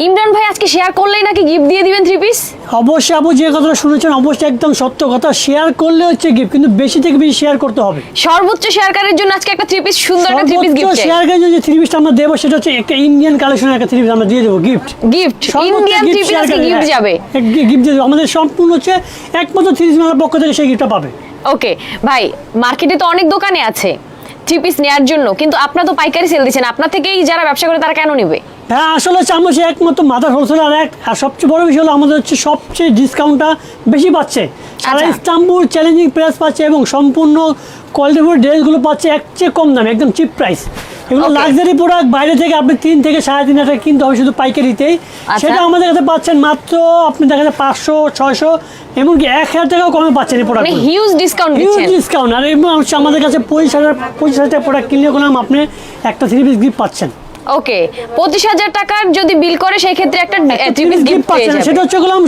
ইমরান ভাই আজকে শেয়ার করলেই নাকি গিফট দিয়ে দিবেন থ্রি পিস অবশ্যই আপু যে কথাটা শুনেছেন অবশ্যই একদম সত্য কথা। শেয়ার করলে হচ্ছে গিফট কিন্তু বেশি থেকে বেশি শেয়ার করতে হবে। সর্বোচ্চ শেয়ারকারের জন্য আজকে একটা থ্রি পিস সুন্দর একটা থ্রি পিস গিফট শেয়ার করে যে থ্রি পিসটা আমরা দেবো সেটা হচ্ছে একটা ইন্ডিয়ান কালেকশনের একটা থ্রি পিস আমরা দিয়ে দেবো gift gift Indian three piece আজকে গিফট যাবে। গিফট দিয়ে দেবো আমাদের সম্পূর্ণ হচ্ছে একমাত্র থ্রি পিস মেলার পক্ষ থেকে সেই গিফটটা পাবে। ওকে ভাই মার্কেটে তো অনেক দোকানে আছে থ্রি পিস নেওয়ার জন্য কিন্তু আপনার তো পাইকারি সেল দিচ্ছেন। আপনার থেকেই যারা ব্যবসা করে তারা কেন নেবে? হ্যাঁ আসলে হচ্ছে আমরা হচ্ছে একমাত্র মাদার হোলসেলার এক। আর সবচেয়ে বড় বিষয় হলো আমাদের হচ্ছে সবচেয়ে ডিসকাউন্টটা বেশি পাচ্ছে। সারা আচ্ছা। ইস্তাম্বুল চ্যালেঞ্জিং প্রাইস পাচ্ছে এবং সম্পূর্ণ কোয়ালিটিফুল ড্রেসগুলো পাচ্ছে এক চেয়ে কম দামে একদম চিপ প্রাইস এগুলো লাক্সারি প্রোডাক্ট বাইরে থেকে আপনি তিন থেকে সাড়ে তিন হাজার কিনতে হবে শুধু পাইকারিতেই। আচ্ছা। সেটা আমাদের কাছে পাচ্ছেন মাত্র আপনি দেখা যায় পাঁচশো ছয়শো এমনকি এক হাজার টাকাও কমে পাচ্ছেন এই product huge discount huge discount আর হচ্ছে আমাদের কাছে পঁচিশ হাজার পঁচিশ হাজার টাকা প্রোডাক্ট কিনলে করলাম আপনি একটা থ্রি পিস গিফট পাচ্ছেন। ওকে পঁচিশ হাজার টাকার যদি বিল করে সেই ক্ষেত্রে একটা গিফট পাচ্ছেন সেটা হচ্ছে গেলাম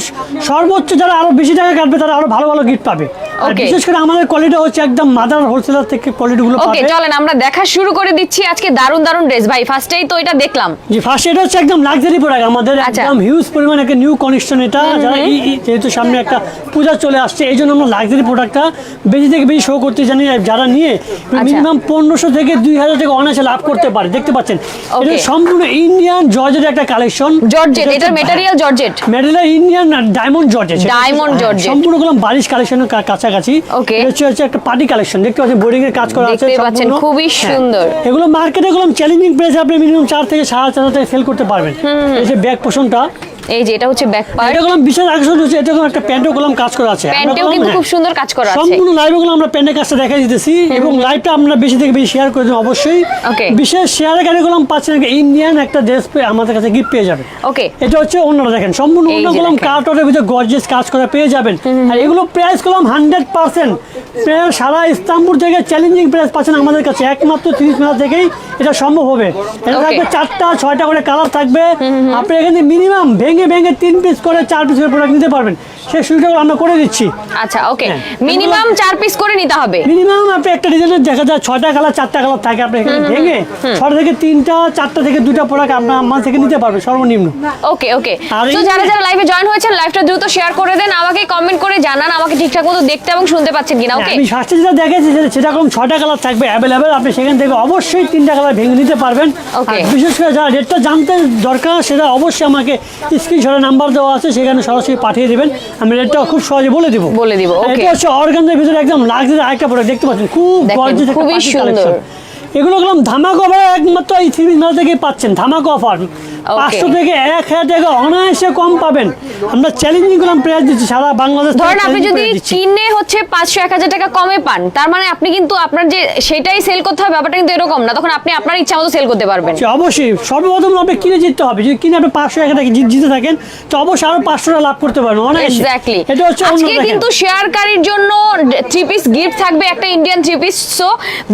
সর্বোচ্চ যারা আরও বেশি টাকা কাটবে তারা আরও ভালো ভালো গিফট পাবে। আর বিশেষ করে আমাদের কোয়ালিটি হচ্ছে একদম মাদার হোলসেলার থেকে কোয়ালিটি গুলো ওকে চলেন আমরা দেখা শুরু করে দিচ্ছি আজকে দারুণ দারুণ ড্রেস ভাই ফার্স্টেই তো এটা দেখলাম। জি ফার্স্ট এটা হচ্ছে একদম লাক্সারি প্রোডাক্ট আমাদের আচ্ছা। একদম হিউজ পরিমাণ একটা নিউ এটা। যারা যেহেতু সামনে একটা পূজা চলে আসছে এই জন্য আমরা লাক্সারি প্রোডাক্টটা বেশি থেকে বেশি শো করতে জানি যারা নিয়ে আচ্ছা। মিনিমাম পনেরোশো থেকে দুই হাজার টাকা অনায়াসে লাভ করতে পারে। দেখতে পাচ্ছেন? এটা সম্পূর্ণ ইন্ডিয়ান জর্জেট একটা কালেকশন জর্জেট এটার material georgette medulla Indian diamond georgette diamond georgette সম্পূর্ণগুলো বারিশ কালেকশনের কাছাকাছি. এটা হচ্ছে একটা পার্টি কালেকশন দেখতে পাচ্ছেন বোর্ডিং এর কাজ করা আছে পাচ্ছেন, খুবই হ্যাঁ। সুন্দর। এগুলো মার্কেটে গুলো চ্যালেঞ্জিং প্রাইসে আপনি মিনিমাম চার থেকে সাড়ে চার হাজার টাকা সেল করতে পারবেন। এই যে ব্যাগ পোষণটা এই যে এটা হচ্ছে ব্যাক পার্ট এটা গুলো বিশেষ আকর্ষণ হচ্ছে এটা কোনো একটা প্যান্টও গুলো কাজ করা আছে। প্যান্টেও কিন্তু। খুব সুন্দর কাজ করা আছে। সম্পূর্ণ লাইভে গুলো আমরা প্যান্টের কাজটা দেখা দিতেছি এবং লাইভটা আমরা বেশি থেকে বেশি শেয়ার করে দেবো অবশ্যই। Okay. বিশেষ শেয়ারে গাড়ি গুলো পাচ্ছেন ইন্ডিয়ান একটা ড্রেস আমাদের কাছে গিফট পেয়ে যাবে ওকে এটা হচ্ছে অন্যরা দেখেন সম্পূর্ণ অন্য কলম কার্টনের ভিতরে গর্জেস কাজ করে পেয়ে যাবেন। আর এগুলো প্রাইস কলম হান্ড্রেড পার্সেন্ট সারা ইস্তাম্বুল থেকে চ্যালেঞ্জিং প্রাইস পাচ্ছেন আমাদের কাছে একমাত্র তিরিশ মেলা থেকেই এটা সম্ভব হবে। এটা. থাকবে চারটা ছয়টা করে কালার থাকবে। আপনি এখানে মিনিমাম ভেঙে ভেঙে ভেঙে তিন পিস করে চার পিস করে প্রোডাক্ট নিতে পারবেন। সেই সুবিধাগুলো আমরা করে দিচ্ছি। আচ্ছা ওকে হ্যাঁ। মিনিমাম চার পিস করে নিতে হবে। মিনিমাম আপনি একটা ডিজাইনের দেখা যায় ছয়টা কালার চারটা কালার থাকে আপনি এখানে ভেঙে ছটা থেকে তিনটা চারটা থেকে দুটা প্রোডাক্ট আপনার আমার থেকে নিতে পারবে সর্বনিম্ন। ওকে ওকে তো যারা যারা লাইভে জয়েন হয়েছেন লাইভটা দ্রুত শেয়ার করে দেন আমাকে কমেন্ট করে জানান আমাকে ঠিকঠাক মতো দেখতে এবং শুনতে পাচ্ছেন কিনা ওকে আমি ফার্স্টে যেটা দেখেছি সেটা- কোনো ছয়টা কালার থাকবে অ্যাভেলেবেল আপনি সেখান থেকে অবশ্যই তিনটা কালার ভেঙে নিতে পারবেন. বিশেষ করে যারা রেটটা জানতে দরকার সেটা অবশ্যই আমাকে স্ক্রিনশটে নাম্বার দেওয়া আছে সেখানে সরাসরি পাঠিয়ে দেবেন। আমি রেটটা খুব সহজে বলে দিব। বলে দিব, এটা হচ্ছে অর্গানদের ভিতরে একদম লাগজারি আরেকটা প্রোডাক্ট দেখতে পাচ্ছেন খুব খুবই সুন্দর। এগুলো গেলাম ধামাক অফার একমাত্র এই থ্রি মেলা থেকে পাচ্ছেন ধামাক অফার। পাঁচশো থেকে এক হাজার টাকা অনায়াসে কম পাবেন। আমরা চ্যালেঞ্জিং করলাম প্রাইস দিচ্ছি সারা বাংলাদেশ ধরেন আপনি যদি কিনে হচ্ছে পাঁচশো এক হাজার টাকা কমে পান তার মানে আপনি কিন্তু আপনার যে সেটাই সেল করতে হবে ব্যাপারটা কিন্তু এরকম না তখন আপনি আপনার ইচ্ছা মতো সেল করতে পারবেন। অবশ্যই। সর্বপ্রথম আপনি কিনে জিততে হবে। যদি কিনে আপনি পাঁচশো এক টাকা জিতে থাকেন তো অবশ্যই আরও পাঁচশো টাকা লাভ করতে পারবেন অনায়াসে। এক্স্যাক্টলি এটা হচ্ছে আজকে কিন্তু শেয়ারকারীর জন্য থ্রি পিস গিফট থাকবে একটা ইন্ডিয়ান থ্রি পিস সো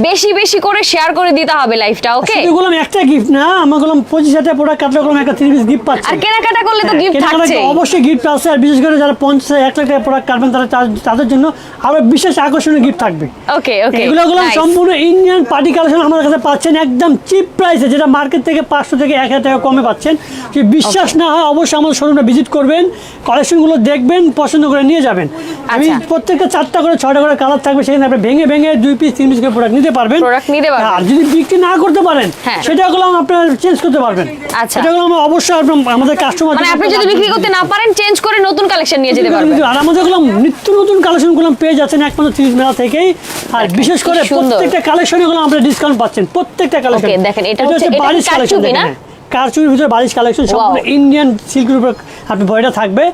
বেশি বেশি করে শেয়ার করে দিতে হবে লাইফটা ওকে বললাম একটা গিফট না আমরা পঁচিশ হাজার প্রোডাক্ট কাটলে বললাম একটা থ্রি পিস গিফট পাচ্ছে। আর কেনাকাটা করলে তো গিফট থাকছে। অবশ্যই গিফট আছে আর বিশেষ করে যারা পঞ্চাশ হাজার, এক লাখ টাকা প্রোডাক্ট কাটবেন তারা তাদের জন্য আরও বিশেষ আকর্ষণীয় গিফট থাকবে। ওকে ওকে এগুলো গুলো সম্পূর্ণ ইন্ডিয়ান পার্টি কালেকশন আমাদের কাছে পাচ্ছেন একদম চিপ প্রাইসে যেটা মার্কেট থেকে পাঁচশো থেকে এক হাজার টাকা কমে পাচ্ছেন। যদি বিশ্বাস না হয় অবশ্যই আমাদের শোরুমটা ভিজিট করবেন কালেকশনগুলো দেখবেন পছন্দ করে নিয়ে যাবেন। আমি আচ্ছা। প্রত্যেকটা চারটা করে ছয়টা করে কালার থাকবে সেখানে আপনি ভেঙে ভেঙে দুই পিস তিন পিস করে প্রোডাক্ট নিতে পারবেন। Product নিতে পারবেন। আর যদি বিক্রি না করতে পারেন সেটা গুলো আপনারা চেঞ্জ করতে পারবেন। আচ্ছা। সেটাগুলো আমরা অবশ্যই আমাদের কাস্টমার মানে আপনি যদি বিক্রি করতে না পারেন চেঞ্জ করে নতুন কালেকশন নিয়ে যেতে পারবেন। আর আমাদেরগুলো নিত্য নতুন কালেকশনগুলো পেয়ে যাচ্ছেন একমাত্র ত্রিশ মেলা থেকেই। আর বিশেষ করে প্রত্যেকটা কালেকশনগুলো আমরা ডিসকাউন্ট পাচ্ছেন প্রত্যেকটা কালেকশন দেখেন, এটা হচ্ছে- বাড়ির বারিশ কালেকশন না? কারচুপির ভিতরে বারিশ কালেকশন সম্পূর্ণ ইন্ডিয়ান সিল্কের উপর আপনি বইটা থাকবে।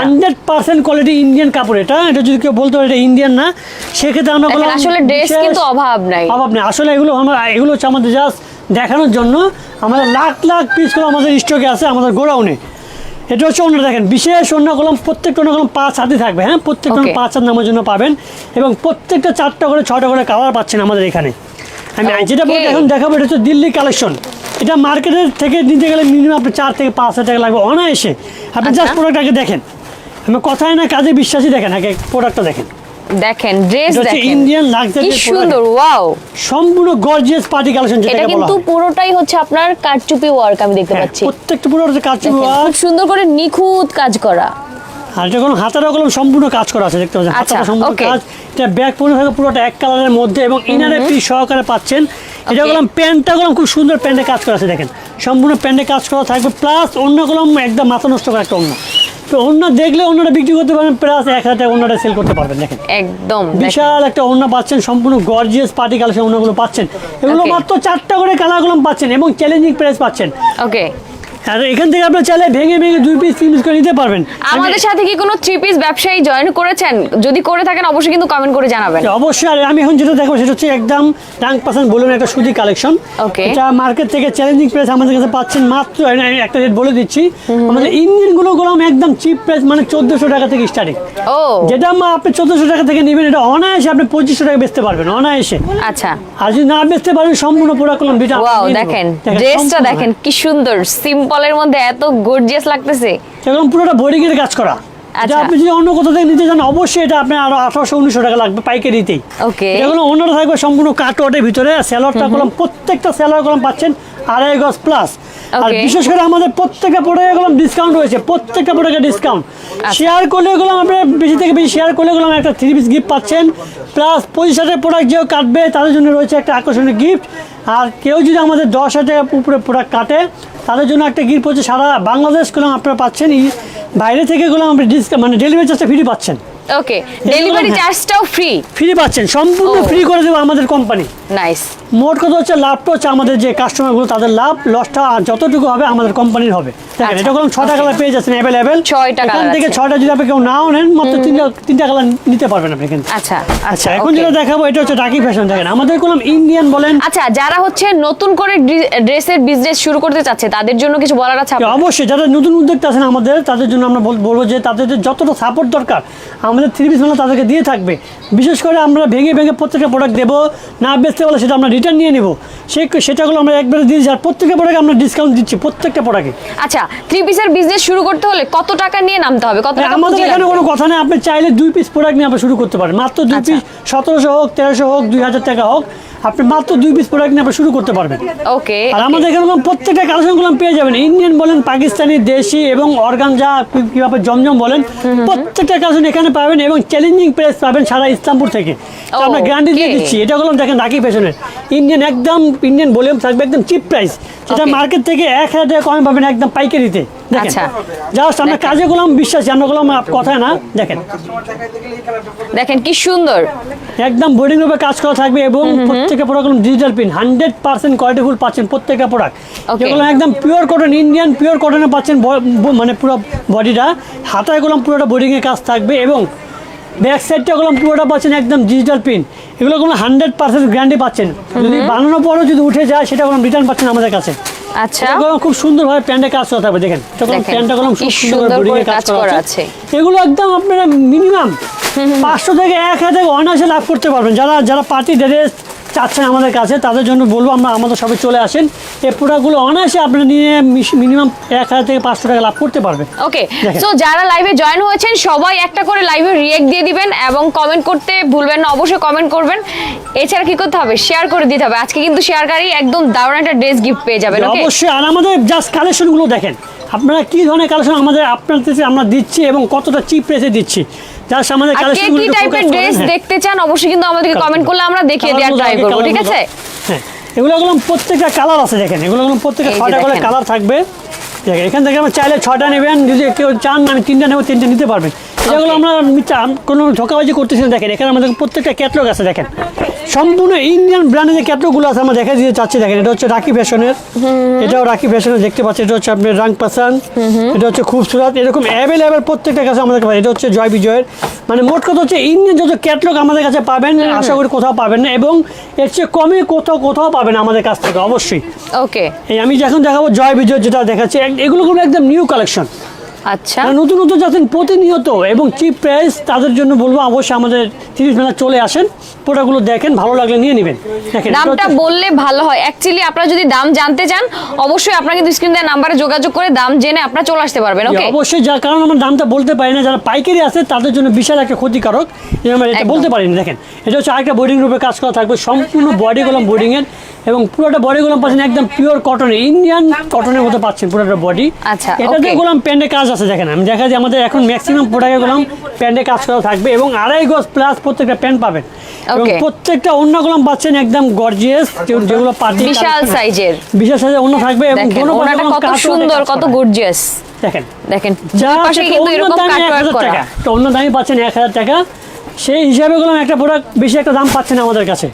হান্ড্রেড পার্সেন্ট কোয়ালিটি ইন্ডিয়ান কাপড় এটা। এটা যদি কেউ বলতে পারে এটা ইন্ডিয়ান না সেক্ষেত্রে আমরা বললাম আসলে বিশেষ- কিন্তু অভাব নাই। অভাব নেই। আসলে এগুলো আমরা এগুলো হচ্ছে আমাদের জাস্ট দেখানোর জন্য। আমাদের লাখ লাখ পিস করে আমাদের স্টকে আছে আমাদের গোডাউনে এটা হচ্ছে অন্য দেখেন বিশেষ অন্য কলম প্রত্যেকটা অন্য কলম পাঁচ হাতে থাকবে হ্যাঁ? প্রত্যেকটা পাঁচ হাত নামের জন্য পাবেন। এবং প্রত্যেকটা চারটা করে ছটা করে কালার পাচ্ছেন আমাদের এখানে। আমি যেটা বলতে এখন দেখাবো এটা হচ্ছে দিল্লি কালেকশন এটা মার্কেটের থেকে নিতে গেলে মিনিমাম আপনি চার থেকে পাঁচ হাজার টাকা লাগবে অনায়াসে। আপনি আচ্ছা। জাস্ট প্রোডাক্ট আগে দেখেন। আমি কথায় না কাজে বিশ্বাসী দেখেন আগে প্রোডাক্টটা দেখেন। দেখেন ড্রেস দেখেন। ইন্ডিয়ান কি লাক্সারি সুন্দর ওয়াও সম্পূর্ণ গর্জিয়াস পার্টি কালেকশন এটা কিন্তু পুরোটাই হচ্ছে আপনার কারচুপি ওয়ার্ক আমি দেখতে হ্যাঁ, পাচ্ছি। প্রত্যেকটা পুরো কাজ দেখেন, খুব সুন্দর করে নিখুঁত কাজ করা। আর যখন হাতার কলম সম্পূর্ণ কাজ করা আছে দেখতে পাচ্ছেন আচ্ছা, হাতাটা সম্পূর্ণ কাজ। এটা ব্যাক পরে থাকে পুরোটা এক কালারের মধ্যে এবং ইনারে পিস সহকারে পাচ্ছেন। এটা. কলম প্যান্টটা কলম খুব সুন্দর প্যান্টে কাজ করা আছে দেখেন। সম্পূর্ণ প্যান্টে কাজ করা থাকবে প্লাস অন্য কলম একদম মাথা নষ্ট করা একটা অন্য। তো অন্য দেখলে অন্যটা বিক্রি করতে পারবেন প্লাস এক হাজার টাকা অন্যটা সেল করতে পারবেন দেখেন। একদম বিশাল একটা ওড়না পাচ্ছেন সম্পূর্ণ গর্জিয়াস পার্টি কালেকশন ওড়নাগুলো পাচ্ছেন। এগুলো মাত্র চারটা করে কালার কলম পাচ্ছেন এবং চ্যালেঞ্জিং প্রাইস পাচ্ছেন। ওকে আর এখান থেকে আপনার চাইলে ভেঙে ভেঙে দুই পিস তিন পিস করে নিতে পারবেন। আমাদের সাথে কি কোনো থ্রি পিস ব্যবসায়ী জয়েন করেছেন? যদি করে থাকেন অবশ্যই কিন্তু কমেন্ট করে জানাবেন। অবশ্যই আর আমি এখন যেটা দেখো সেটা হচ্ছে একদম রাং পার্সেন্ট বলুন একটা সুতি কালেকশন Okay. এটা মার্কেট থেকে চ্যালেঞ্জিং প্রাইস আমাদের কাছে পাচ্ছেন মাত্র আমি একটা রেট বলে দিচ্ছি। আমাদের ইঞ্জিনগুলো গুলো একদম চিপ প্রাইস মানে চোদ্দশো টাকা থেকে স্টার্টিং ও। যেটা আপনি চোদ্দশো টাকা থেকে নেবেন এটা অনায়াসে আপনি পঁচিশশো টাকা বেচতে পারবেন অনায়াসে। আচ্ছা। আর যদি না বেচতে পারেন সম্পূর্ণ পুরো ওয়াও দেখেন। ড্রেসটা দেখেন কি সুন্দর সিম্পলের মধ্যে এত গর্জিয়াস লাগতেছে। এবং পুরোটা বোরিং এর কাজ করা। আচ্ছা। আপনি যদি অন্য কোথাও থেকে নিতে চান অবশ্যই এটা আপনার আরও আঠারোশো উনিশশো টাকা লাগবে পাইকারিতেই। ওকে। এগুলো অন্যরা থাকবে সম্পূর্ণ কাটওয়ার্ডের ভিতরে স্যালোয়ারটা কলম প্রত্যেকটা স্যালোয়ার কলম পাচ্ছেন আড়াই গজ প্লাস আর বিশেষ করে আমাদের প্রত্যেকটা প্রোডাক্টে গেলাম ডিসকাউন্ট রয়েছে প্রত্যেকটা প্রোডাক্টে ডিসকাউন্ট শেয়ার করলে এগুলো আপনার বেশি থেকে বেশি শেয়ার করলে গেলাম একটা থ্রি পিস গিফট পাচ্ছেন। প্লাস পঁচিশ হাজার প্রোডাক্ট যেও কাটবে তাদের জন্য রয়েছে একটা আকর্ষণীয় গিফট আর কেউ যদি আমাদের দশ হাজার টাকা উপরে প্রোডাক্ট কাটে তাদের জন্য একটা গিফট হচ্ছে সারা বাংলাদেশ গুলাম আপনারা পাচ্ছেন। বাইরে থেকে গেলাম আপনি ডিসকাউন্ট মানে ডেলিভারি চার্জটা ফ্রি পাচ্ছেন। Okay delivery. চার্জটাও ফ্রি ফ্রি পাচ্ছেন সম্পূর্ণ ফ্রি করে দেবো আমাদের কোম্পানি নাইস মোট কথা হচ্ছে লাভটা হচ্ছে আমাদের যে কাস্টমারগুলো তাদের লাভ লসটা যতটুকু হবে আমাদের কোম্পানির হবে। দেখেন আচ্ছা, এটা কোনো ছটা কালার পেয়ে যাচ্ছেন অ্যাভেলেবেল ছয়টা এখান থেকে যদি আপনি কেউ নাও নেন মাত্র তিনটা তিনটা কালার নিতে পারবেন আপনি এখান থেকে। আচ্ছা আচ্ছা এখন যেটা দেখাবো এটা হচ্ছে টাকি ফ্যাশন দেখেন আমাদের কোনো ইন্ডিয়ান বলেন আচ্ছা যারা হচ্ছে নতুন করে ড্রেসের বিজনেস শুরু করতে চাচ্ছে তাদের জন্য কিছু বলার আছে অবশ্যই যারা নতুন উদ্যোক্তা আছেন আমাদের তাদের জন্য আমরা বলব যে তাদের যতটা সাপোর্ট দরকার আমাদের থ্রি পিস মালা তাদেরকে দিয়ে থাকবে। বিশেষ করে আমরা ভেঙে ভেঙে প্রত্যেকটা প্রোডাক্ট দেবো না বেচতে বলে সেটা আমরা রিটার্ন নিয়ে নেব। সে সেটাগুলো আমরা একবারে দিয়ে আর প্রত্যেকটা প্রোডাক্ট আমরা ডিসকাউন্ট দিচ্ছি প্রত্যেকটা প্রোডাক্টে আচ্ছা থ্রি পিসের বিজনেস শুরু করতে হলে কত টাকা নিয়ে নামতে হবে? কত টাকা আমাদের এখানে কোনো কথা নেই আপনি চাইলে দুই পিস প্রোডাক্ট নিয়ে আপনি শুরু করতে পারেন। মাত্র দুই আচ্ছা। পিস সতেরোশো হোক তেরোশো হোক দুই হাজার টাকা হোক আপনি মাত্র দুই পিস প্রোডাক্ট নিয়ে আপনি শুরু করতে পারবেন। ওকে আর আমাদের এখানে প্রত্যেকটা কালেকশনগুলো পেয়ে যাবেন। ইন্ডিয়ান বলেন পাকিস্তানি দেশি এবং অর্গানজা কীভাবে জমজম বলেন প্রত্যেকটা কালেকশন এখানে পাবেন এবং চ্যালেঞ্জিং প্রাইস পাবেন সারা ইসলামপুর থেকে। আমরা গ্যারান্টি দিয়ে. দিচ্ছি। এটা হলো দেখেন রাখি ফ্যাশনের ইন্ডিয়ান একদম ইন্ডিয়ান ভলিউম থাকবে একদম চিপ প্রাইস সেটা মার্কেট থেকে এক হাজার টাকা কমে পাবেন একদম পাইকারিতে। আচ্ছা। জাস্ট আমরা। কাজে বিশ্বাসী আমরা না দেখেন। দেখেন কি সুন্দর। একদম বোর্ডিং রূপে কাজ করা থাকবে এবং প্রত্যেকটা product digital pin hundred percent qualityful পাচ্ছেন প্রত্যেকটা প্রোডাক্ট যেগুলো একদম পিওর কটন ইন্ডিয়ান পিওর কটনে পাচ্ছেন মানে পুরো বডিটা হাতায় গেলাম পুরোটা বোর্ডিংয়ের কাজ থাকবে এবং ব্যাক সাইডটা গেলাম পুরোটা পাচ্ছেন একদম ডিজিটাল পিন এগুলো কোনো হান্ড্রেড পার্সেন্ট গ্যারান্টি পাচ্ছেন। যদি বানানোর পরও যদি উঠে যায় সেটা কোনো রিটার্ন পাচ্ছেন আমাদের কাছে। আচ্ছা। এগুলো খুব সুন্দরভাবে প্যান্টে কাজ করা থাকবে দেখেন। তখন প্যান্টটা খুব সুন্দর কাজ করা আছে। এগুলো একদম আপনারা মিনিমাম পাঁচশো থেকে এক হাজার অনায়াসে লাভ করতে পারবেন। যারা যারা পার্টি ড্রেস চাচ্ছেন আমাদের কাছে তাদের জন্য বলব আমরা আমাদের সবাই চলে আসেন। এই প্রোডাক্টগুলো অনায়াসে আপনি নিয়ে মিনিমাম এক হাজার থেকে পাঁচশো টাকা লাভ করতে পারবেন। ওকে। সো যারা লাইভে জয়েন হয়েছেন সবাই একটা করে লাইভে রিয়েক্ট দিয়ে দিবেন এবং কমেন্ট করতে ভুলবেন না অবশ্যই কমেন্ট করবেন। এছাড়া কি করতে হবে? শেয়ার করে দিতে হবে। আজকে কিন্তু শেয়ারকারী একদম দারুণ একটা ড্রেস গিফট পেয়ে যাবেন ওকে অবশ্যই আর আমাদের জাস্ট কালেকশনগুলো দেখেন। আপনারা কি ধরনের কালেকশন আমাদের আপনাদের আমরা দিচ্ছি এবং কতটা চিপ প্রেসে দিচ্ছি? জাস্ট সামনে কে টাইপের ড্রেস দেখতে চান অবশ্যই কিন্তু আমাদেরকে কমেন্ট করলে আমরা দেখিয়ে দেওয়ার ট্রাই করব ঠিক আছে? হ্যাঁ এগুলো গুলো প্রত্যেকটা কালার আছে দেখেন এগুলো গুলো প্রত্যেকটা ছয়টা করে কালার থাকবে। দেখেন এখান থেকে আমরা চাইলে ছটা নেবেন যদি কেউ চান আমি তিনটা নেব তিনটা নিতে পারবেন। এগুলো আমরা কোনো ঠকাবাজি করতেছি না দেখেন এখানে আমাদের প্রত্যেকটা ক্যাটলগ আছে দেখেন। সম্পূর্ণ ইন্ডিয়ান ব্র্যান্ডের যে ক্যাটলগুলো আছে আমরা দেখা দিতে চাচ্ছি দেখেন এটা হচ্ছে রাখি ফ্যাশনের। এটাও রাখি ফ্যাশনের দেখতে পাচ্ছি এটা হচ্ছে আপনার রাং পাসান এটা হচ্ছে খুবসুরত এরকম অ্যাভেলেবেল প্রত্যেকটা কাছে আমাদের কাছে এটা হচ্ছে জয় বিজয়ের। মানে মোট কথা হচ্ছে ইন্ডিয়ান যত ক্যাটলগ আমাদের কাছে পাবেন আশা করি কোথাও পাবেন না এবং এর চেয়ে কমে কোথাও কোথাও পাবেন আমাদের কাছ থেকে অবশ্যই। ওকে এই আমি যখন দেখাবো জয় বিজয় যেটা দেখাচ্ছি এগুলো একদম নিউ কালেকশন আচ্ছা। যারা নতুন নতুন যাচ্ছেন প্রতিনিয়ত এবং চিপ প্রাইস তাদের জন্য বলব অবশ্যই আমাদের তিরিশ মেলা চলে আসেন প্রোডাক্টগুলো দেখেন ভালো লাগলে নিয়ে নেবেন। দামটা বললে ভালো হয়। অ্যাকচুয়ালি আপনারা যদি দাম জানতে চান অবশ্যই আপনারা কিন্তু স্ক্রিন নাম্বারে যোগাযোগ করে দাম জেনে আপনারা চলে আসতে পারবেন ওকে অবশ্যই যার কারণ আমার দামটা বলতে পারি না যারা পাইকারি আছে তাদের জন্য বিশাল একটা ক্ষতিকারক। আমরা এটা বলতে পারি না দেখেন এটা হচ্ছে আরেকটা বোর্ডিং রূপে কাজ করা থাকবে সম্পূর্ণ বডি গোলাম বোর্ডিং এর এবং পুরোটা বডি গোলাম পাচ্ছেন একদম পিওর কটনের ইন্ডিয়ান কটনের মতো পাচ্ছেন পুরোটা বডি আচ্ছা, এটাতে okay. গোলাম প্যান্ডে কাজ আছে দেখেন আমি দেখা যায় আমাদের এখন ম্যাক্সিমাম প্রোডাক্টে গোলাম প্যান্ডে কাজ করা থাকবে এবং আড়াই গজ প্লাস প্রত্যেকটা প্যান্ট পাবেন। এবং প্রত্যেকটা অন্য গোলাম পাচ্ছেন একদম গর্জিয়াস যেগুলো পার্টি বিশাল সাইজের বিশাল সাইজের অন্য থাকবে এবং কোনো কত সুন্দর কত গর্জিয়াস দেখেন দেখেন যা পাশে কিন্তু এরকম কাটওয়ার্ক করা। তো অন্য দামে পাচ্ছেন এক হাজার টাকা। সেই হিসাবে গেলাম একটা প্রোডাক্ট বেশি একটা দাম পাচ্ছেন আমাদের কাছে।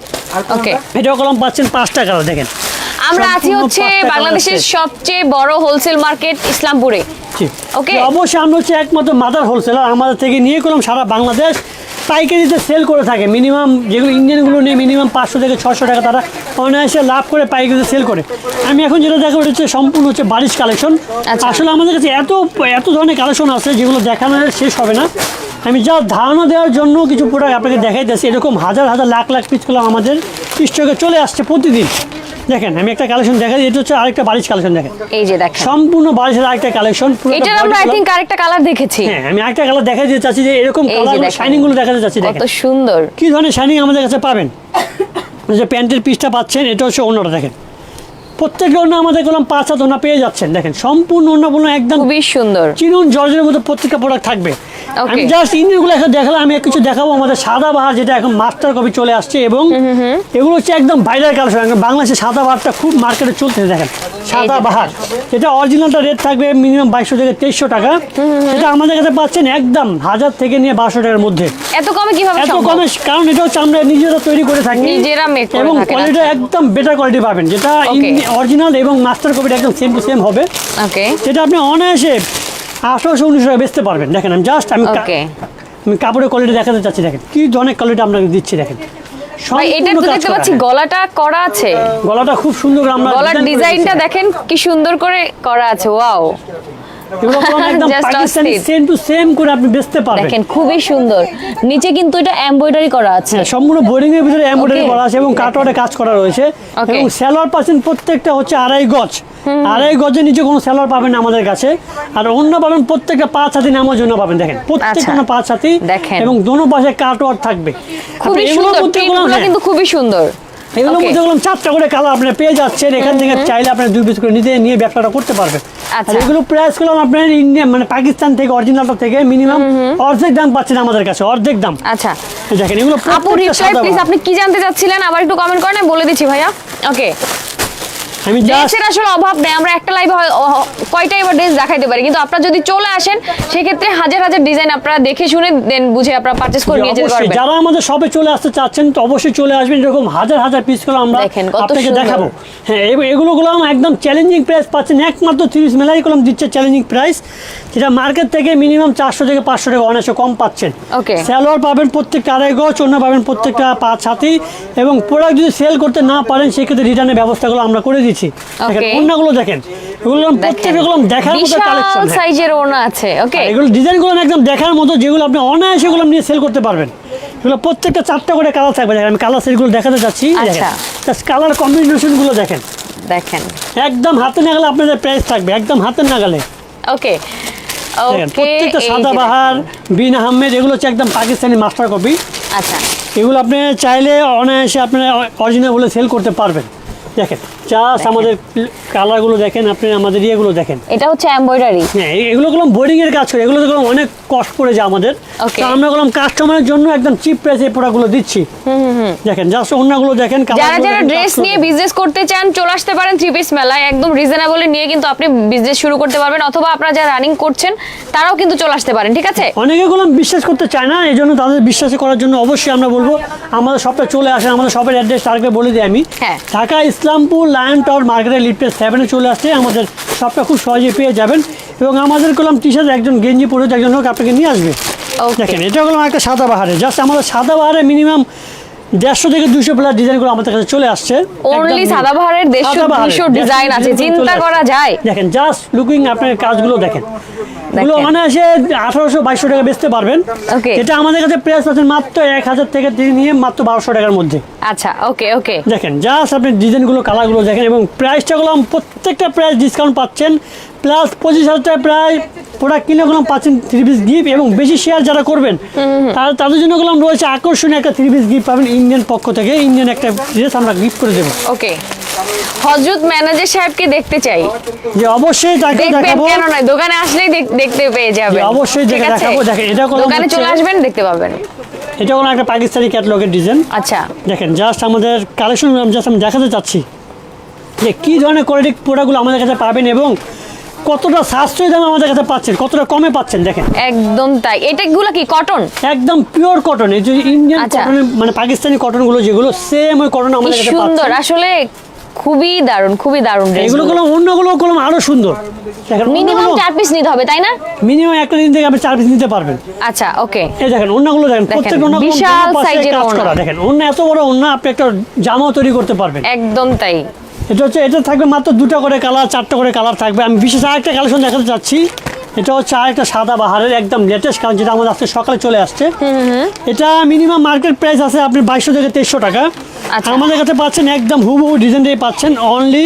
ওকে এটাও গেলাম পাচ্ছেন পাঁচ টাকা দেখেন। আমরা আছি হচ্ছে বাংলাদেশের সবচেয়ে বড় হোলসেল মার্কেট ইসলামপুরে। ওকে অবশ্যই আমরা হচ্ছে একমাত্র মাদার হোলসেলার আমাদের থেকে নিয়ে করলাম সারা বাংলাদেশ। পাইকারিতে সেল করে থাকে। মিনিমাম যেগুলো ইঞ্জিনগুলো নিয়ে মিনিমাম পাঁচশো থেকে ছশো টাকা তারা অনায়াসে লাভ করে পাইকারিতে সেল করে। আমি এখন যেটা দেখাবো এটা হচ্ছে সম্পূর্ণ হচ্ছে বারিশ কালেকশন আচ্ছা। আসলে আমাদের কাছে এত এত ধরনের কালেকশন আছে যেগুলো দেখানো শেষ হবে না। আমি যা ধারণা দেওয়ার জন্য কিছু প্রোডাক্ট আপনাকে দেখাই দেখাইতেছি। এরকম হাজার হাজার লাখ লাখ পিস করলাম আমাদের স্টকে চলে আসছে প্রতিদিন। দেখেন আমি একটা কালেকশন দেখাই এটা হচ্ছে আরেকটা বারিশ কালেকশন দেখেন। এই যে দেখেন। সম্পূর্ণ বারিশের আরেকটা কালেকশন এটা আমরা আই থিংক আরেকটা কালার দেখেছি। হ্যাঁ আমি একটা কালার দেখাই দিতে চাচ্ছি যে এরকম কালার দেখেন। শাইনিংগুলো দেখাতে চাচ্ছি কত সুন্দর। কি ধরনের শাইনিং আমাদের কাছে পাবেন? যে প্যান্টের পিসটা পাচ্ছেন এটা হচ্ছে অন্যটা দেখেন। প্রত্যেকটা অন্য আমাদের করলাম পাঁচ হাত ওনা পেয়ে যাচ্ছেন। দেখেন সম্পূর্ণ অন্য একদম খুবই সুন্দর। চিনুন জর্জের মতো প্রত্যেকটা প্রোডাক্ট থাকবে। আমি জাস্ট ইন্ডিয়ানগুলো এখন দেখালাম আমি কিছু দেখাবো আমাদের সাদা বাহার যেটা এখন মাস্টার কপি চলে আসছে এবং এগুলো হচ্ছে একদম ভাইরাল কালেকশন এখন বাংলাদেশে সাদা বাহারটা খুব মার্কেটে চলতেছে দেখেন। সাদা। বাহার যেটা অরিজিনালটা রেট থাকবে মিনিমাম বাইশশো থেকে তেইশশো টাকা। সেটা আমাদের কাছে পাচ্ছেন একদম হাজার থেকে নিয়ে বারোশো টাকার মধ্যে। এত কমে কীভাবে এত কমে কারণ এটা হচ্ছে আমরা নিজেরা তৈরি করে থাকি নিজেরা এবং কোয়ালিটি আচ্ছা। একদম বেটার কোয়ালিটি পাবেন যেটা. অরিজিনাল এবং মাস্টার কপিটা একদম সেম টু সেম হবে। ওকে যেটা আপনি অনায়াসে আঠারোশো উনিশশো টাকা বেচতে পারবেন। দেখেন আমি জাস্ট আমি আমি কাপড়ের কোয়ালিটি দেখাতে চাচ্ছি দেখেন। কি ধরনের কোয়ালিটি আপনাকে দিচ্ছি দেখেন। এটা তো দেখতে পাচ্ছি। গলাটা করা আছে। গলাটা খুব সুন্দর আমরা গলার ডিজাইনটা দেখেন কি সুন্দর করে করা আছে ওয়াও এগুলো একদম পাকিস্তানি সেম টু সেম করে আপনি বেচতে পারবেন। দেখেন খুবই সুন্দর। নিচে কিন্তু এটা এমব্রয়ডারি করা আছে। হ্যাঁ সম্পূর্ণ বোর্ডিং এর ভিতরে এমব্রয়ডারি করা আছে এবং কাটওয়ার্ডে কাজ করা রয়েছে। এবং সেলোয়ার পাচ্ছেন প্রত্যেকটা হচ্ছে আড়াই গজ। আড়াই গজের নিচে কোনো সেলোয়ার পাবেন না আমাদের কাছে। আর অন্য পাবেন প্রত্যেকটা পাঁচ হাতি নামার জন্য পাবেন। দেখেন প্রত্যেকটা আচ্ছা। পাঁচ হাতি এবং দোনো পাশে কাটওয়ার্ড থাকবে। খুবই সুন্দর। হ্যাঁ, কিন্তু খুবই সুন্দর। Okay. মধ্যে বললাম চারটা করে কালার আপনি পেয়ে যাচ্ছেন এখান থেকে চাইলে আপনি দুই পিস করে নিতে নিয়ে ব্যবসাটা করতে পারবেন। আর আচ্ছা। এগুলো প্রাইস করলাম আপনার ইন্ডিয়া মানে পাকিস্তান থেকে অরিজিনালটা থেকে মিনিমাম অর্ধেক দাম পাচ্ছেন আমাদের কাছে অর্ধেক দাম। আচ্ছা। দেখেন এগুলো আপু রিপ্লাই প্লিজ আপনি কি জানতে চাচ্ছিলেন? আবার একটু কমেন্ট করেন আমি বলে দিচ্ছি ভাইয়া। ওকে আমি ড্রেসের আসলে অভাব নেই আমরা একটা লাইভে কয়টা এবার ড্রেস দেখাইতে পারি কিন্তু আপনারা যদি চলে আসেন সেক্ষেত্রে হাজার হাজার ডিজাইন আপনারা দেখে শুনে দেন বুঝে আপনারা পারচেস করে নিয়ে যেতে পারবেন। যারা আমাদের শপে চলে আসতে চাচ্ছেন তো অবশ্যই চলে আসবেন। এরকম হাজার হাজার পিস করে আমরা আপনাকে দেখাবো। হ্যাঁ এগুলো গুলো একদম চ্যালেঞ্জিং প্রাইস পাচ্ছেন। একমাত্র তিরিশ মেলাই কলম দিচ্ছে চ্যালেঞ্জিং প্রাইস যেটা মার্কেট থেকে মিনিমাম চারশো থেকে পাঁচশো টাকা অনেকশো কম পাচ্ছেন। Okay. স্যালোয়ার পাবেন প্রত্যেকটা আড়াই গজ অন্য পাবেন প্রত্যেকটা পাঁচ হাতি এবং প্রোডাক্ট যদি সেল করতে না পারেন সেক্ষেত্রে রিটার্নের ব্যবস্থাগুলো আমরা করে দিচ্ছি. অন্যগুলো দেখেন। এগুলো প্রত্যেকটা গুলো দেখার মতো কালেকশন সাইজের ওনা আছে ওকে এগুলো ডিজাইনগুলো একদম দেখার মতো যেগুলো আপনি অনায়াসে এগুলো নিয়ে সেল করতে পারবেন। এগুলো প্রত্যেকটা চারটা করে কালার থাকবে। দেখেন আমি কালার সেটগুলো দেখাতে চাচ্ছি আচ্ছা। কালার কম্বিনেশনগুলো দেখেন। দেখেন। একদম হাতে নাগালে আপনাদের প্রাইস থাকবে একদম হাতের নাগালে। ওকে ওকে প্রত্যেকটা সাদা বাহার বিন আহমেদ এগুলো হচ্ছে একদম পাকিস্তানি মাস্টার কপি আচ্ছা। এগুলো আপনি চাইলে অনায়াসে আপনি অরিজিনাল বলে সেল করতে পারবেন। দেখেন জাস্ট আমাদের কালারগুলো দেখেন আপনি আমাদের ইয়েগুলো দেখেন। এটা হচ্ছে এমব্রয়ডারি হ্যাঁ এগুলো বোর্ডিং এর কাজ করে এগুলো অনেক কষ্ট পড়ে যায় আমাদের। তো আমরা কাস্টমারের জন্য একদম চিপ প্রাইসে এই প্রোডাক্টগুলো দিচ্ছি। দেখেন জাস্ট অন্যগুলো দেখেন যারা যারা ড্রেস নিয়ে বিজনেস করতে চান চলে আসতে পারেন থ্রি পিস মেলায়। একদম রিজনেবলে নিয়ে কিন্তু আপনি বিজনেস শুরু করতে পারবেন অথবা আপনারা যারা রানিং করছেন তারাও কিন্তু চলে আসতে পারেন ঠিক আছে? অনেকে গুলো বিশ্বাস করতে চায় না এই জন্য তাদের বিশ্বাস করার জন্য অবশ্যই আমরা বলব আমাদের শপটা চলে আসেন আমাদের শপের অ্যাড্রেস তারকে বলে দিই আমি। হ্যাঁ। ঢাকা ইসলামপুর লায়ন টাওয়ার মার্কেটের লিফটের সেভেনে চলে আসছে। আমাদের সবটা খুব সহজে পেয়ে যাবেন এবং আমাদের কলম টি শার্ট একজন গেঞ্জি পরে একজন লোক আপনাকে নিয়ে আসবে. দেখেন এটা হলো একটা সাদা বাহারে। জাস্ট আমাদের সাদা বাহারে মিনিমাম দেড়শো থেকে দুশো প্লাস ডিজাইনগুলো আমাদের কাছে চলে আসছে। একদম সাদাবাহারের দেড়শো, দুশো ডিজাইন আছে, চিন্তা করা যায়? দেখেন জাস্ট লুকিং আপনার কাজগুলো দেখেন। এগুলো আঠারোশো বাইশশো টাকা বেচতে পারবেন। এটা আমাদের কাছে প্রাইস পাচ্ছেন মাত্র এক হাজার থেকে নিয়ে মাত্র বারোশো টাকার মধ্যে। আচ্ছা ওকে ওকে দেখেন জাস্ট আপনি ডিজাইনগুলো কালারগুলো দেখেন এবং প্রাইসটা গুলাম প্রত্যেকটা প্রাইস ডিসকাউন্ট পাচ্ছেন। প্লাস পঁচিশ হাজার টাকা প্রায় প্রোডাক্ট কিনে গুলাম পাচ্ছেন থ্রি পিস গিফট এবং বেশি শেয়ার যারা করবেন তার তাদের জন্য গুলাম রয়েছে আকর্ষণীয় একটা থ্রি পিস গিফট পাবেন ইন্ডিয়ান পক্ষ থেকে। ইন্ডিয়ান একটা ড্রেস আমরা গিফট করে দেবো। ওকে হজরত ম্যানেজার সাহেবকে দেখতে চাই। যে অবশ্যই তাকে দেখাবো। কেন নয় দোকানে আসলেই দেখতে পেয়ে যাবেন। অবশ্যই দেখে দেখাবো, দেখেন, এটা কোনো দোকানে চলে আসবেন দেখতে পাবেন। এটা কোনো একটা পাকিস্তানি ক্যাটলগের ডিজাইন আচ্ছা। দেখেন জাস্ট আমাদের কালেকশন জাস্ট আমি দেখাতে চাচ্ছি। যে কী ধরনের কোয়ালিটি প্রোডাক্টগুলো আমাদের কাছে পাবেন এবং কতটা সাশ্রয়ী দামে আমাদের কাছে পাচ্ছেন? কতটা কমে পাচ্ছেন? দেখেন। একদম তাই। এটা গুলো কি কটন একদম পিওর কটন এই যে ইন্ডিয়ান আচ্ছা। কটনের মানে পাকিস্তানি কটনগুলো যেগুলো সেম ওই কটন আমাদের কাছে সুন্দর। আসলে খুবই দারুণ খুবই দারুণ এগুলো গুলো। অন্যগুলো কলম আরও সুন্দর। দেখেন মিনিমাম চার পিস নিতে হবে তাই না? মিনিমাম একটা দিন থেকে আপনি চার পিস নিতে পারবেন। আচ্ছা ওকে এই দেখেন অন্যগুলো দেখেন প্রত্যেক অন্য বিশাল কাজ করা। দেখেন অন্য এত বড় অন্য আপনি একটা জামাও তৈরি করতে পারবেন। একদম তাই। এটা হচ্ছে এটা থাকবে মাত্র দুটো করে কালার চারটা করে কালার থাকবে। আমি বিশেষ আরেকটা কালেকশন দেখাতে চাচ্ছি। এটা হচ্ছে আরেকটা সাদা বাহারের একদম লেটেস্ট কালার যেটা আমাদের আজকে সকালে চলে আসছে। এটা মিনিমাম মার্কেট প্রাইস আছে আপনি বাইশশো থেকে তেইশশো টাকা। আচ্ছা। আমাদের কাছে পাচ্ছেন একদম হুবহু ডিজাইনটাই পাচ্ছেন অনলি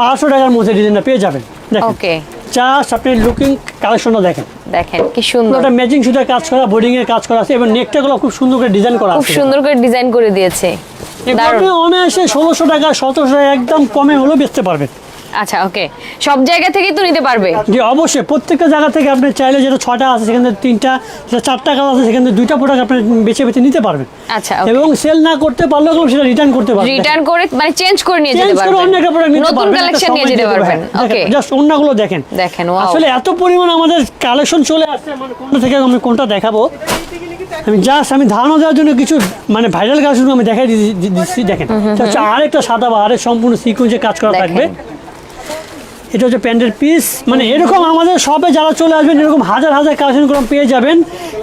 বারোশো টাকার মধ্যে ডিজাইনটা পেয়ে যাবেন। দেখেন। ওকে জাস্ট আপনি লুকিং কালেকশনটা দেখেন। দেখেন কি সুন্দর। ওটা ম্যাচিং সুতার কাজ করা বোর্ডিং এর কাজ করা আছে এবং নেকটাগুলো খুব সুন্দর করে ডিজাইন করা খুব সুন্দর করে ডিজাইন করে দিয়েছে। আপনি অনায়াসে ষোলোশো টাকা সতেরোশো একদম কমে হলেও বেচতে পারবেন আচ্ছা ওকে। সব জায়গা থেকেই তো নিতে পারবে? যে অবশ্যই। প্রত্যেকটা জায়গা থেকে আপনি চাইলে যেটা ছটা আছে সেখানে তিনটা যেটা চারটা কালার আছে সেখানে দুইটা প্রোডাক্ট আপনি বেছে বেছে নিতে পারবেন। আচ্ছা এবং সেল না করতে পারলেও সেটা রিটার্ন করতে পারবেন রিটার্ন করে মানে চেঞ্জ করে নিয়ে যেতে করে অন্য একটা পারবেন প্রোডাক্ট নিতে নতুন পারবেন কালেকশন নিয়ে যেতে পারবেন। ওকে। জাস্ট অন্যগুলো দেখেন। দেখেন, আসলে এত পরিমাণ আমাদের কালেকশন চলে আসছে মানে কোনটা থেকে আমি কোনটা দেখাবো? আমি জাস্ট আমি ধারণা দেওয়ার জন্য কিছু মানে ভাইরাল কালেকশন আমি দেখাই দিচ্ছি দেখেন। হচ্ছে আরেকটা সাদা বাহারের সম্পূর্ণ সিকুয়েন্সে কাজ করা থাকবে। এটা হচ্ছে প্যান্টের পিস মানে এরকম আমাদের শপে যারা চলে আসবেন এরকম হাজার হাজার কালেকশনগুলো পেয়ে যাবেন